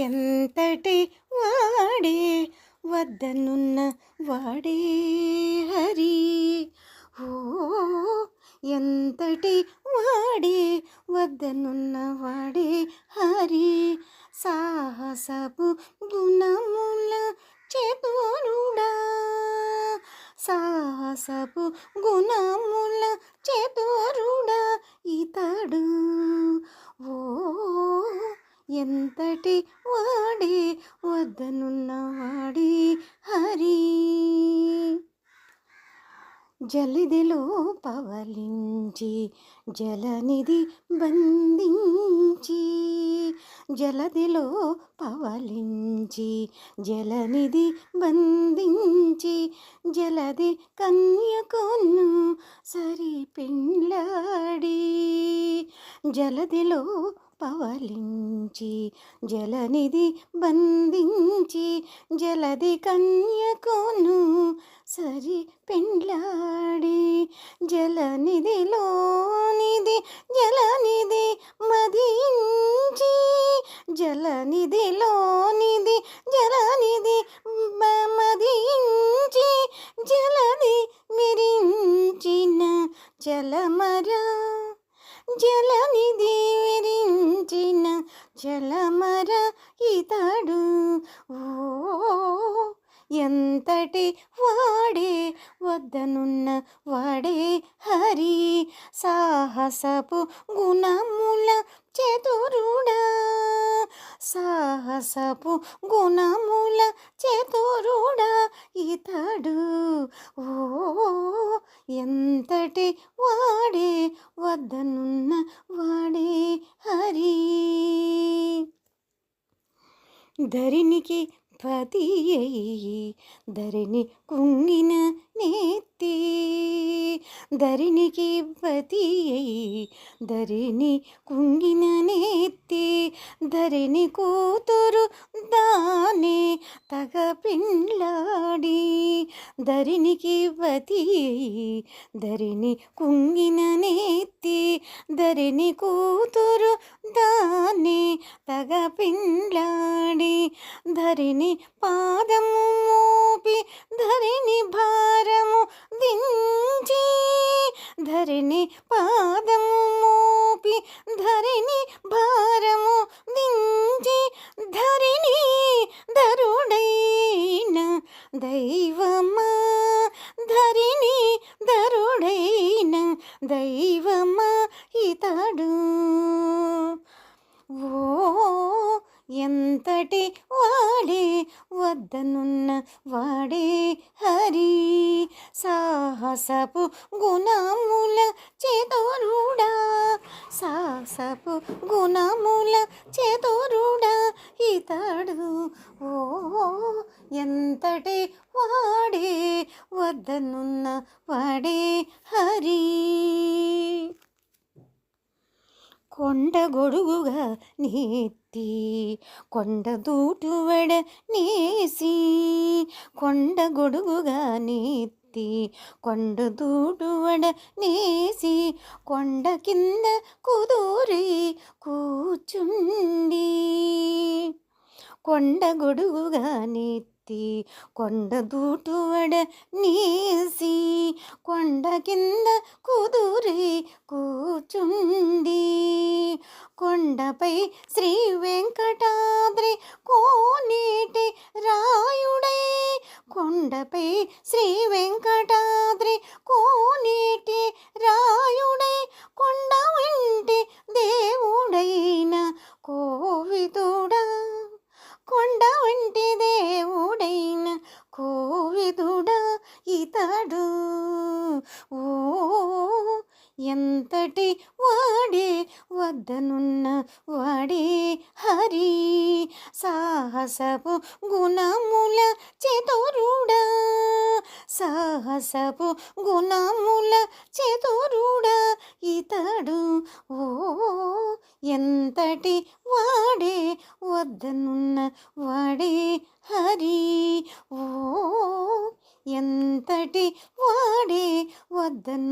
ఎంతటి వాడే వద్దనున్న వాడే హరి. ఓ ఎంతటి వాడే వద్దనున్న వాడే హరి. సాహసపు గుణముల చేతురుడా సాహసపు గుణముల చేతురుడా ఇతడు. ఓ ఎంతటి వద్దనున్న హరి. జలిదిలో పవలించి జలనిధి బంధించి జలదిలో పవలించి జలనిధి బంధించి జలది కన్యకొను సరి పెండ్లాడి జలదిలో పవలించి జలనిధి బంధించి జలది కన్యకును సరి పెండ్లాడి జలనిధిలోనిది జలనిధి మదించి జలనిధిలోనిది జలనిధి మదించి జలది మిరించిన జలమరా జలనిధి విరించిన జలమర ఇతడు. ఓ ఎంతటి వాడే వద్దనున్న వాడే హరి. సాహసపు గుణముల చతురుడా. సాహసపు గుణముల చే ధరినికి పతి అయి ధరిని కుంగిన నేతి ధరినికి పతి అయి ధరిని కుంగిన నేతి ధరిని కూతురు ద ధరినికి వతి ధరిని కుంగిన నేతి ధరిని కూతురు దానే తగ పిండ్లాడి ధరిని పాదము మోపి ధరిని భారము దించి ధరిని పాదము మోపి ధరిని భారము దించి ధరిని ధరుడైన దైవమా దైవమా ఇతడు? ఓ ఎంతటి వాడే వద్దనున్న వాడే హరి. సాహసపు గుణముల చేతోరుడా సాహసపు గుణముల చేతోరుడా ఇతడు. ఓ ఎంతటి వాడే వద్దనున్న వాడే హరి. కొండ గొడుగుగా నెత్తి కొండ దూటువడ నేసి కొండ గొడుగుగా నెత్తి కొండ దూటువడ నేసి కొండ కింద కుదూరి కూచుండి. కొండ గొడుగుగా నెత్తి కొండ దూటువడ నేసి కొండ కింద కుదూరి కూ కొండపై శ్రీ వెంకటాద్రి కోనేటి రాయుడే. కొండపై శ్రీ వెంకటాద్రి కోనేటి రాయుడే. కొండ వంటి దేవుడైన కోవిదుడా. కొండ వంటి దేవుడైన కోవిదుడా ఇతడు. ఓ ఎంతటి వాడే వద్దనున్న వాడే హరి. సాహసపు గుణముల చతురుడా. సాహసపు గుణముల చతురుడా. ఇతడు ఓ ఎంతటి వాడే వద్దనున్న వాడే హరి. ఓ ఎంతటి వాడే వద్దను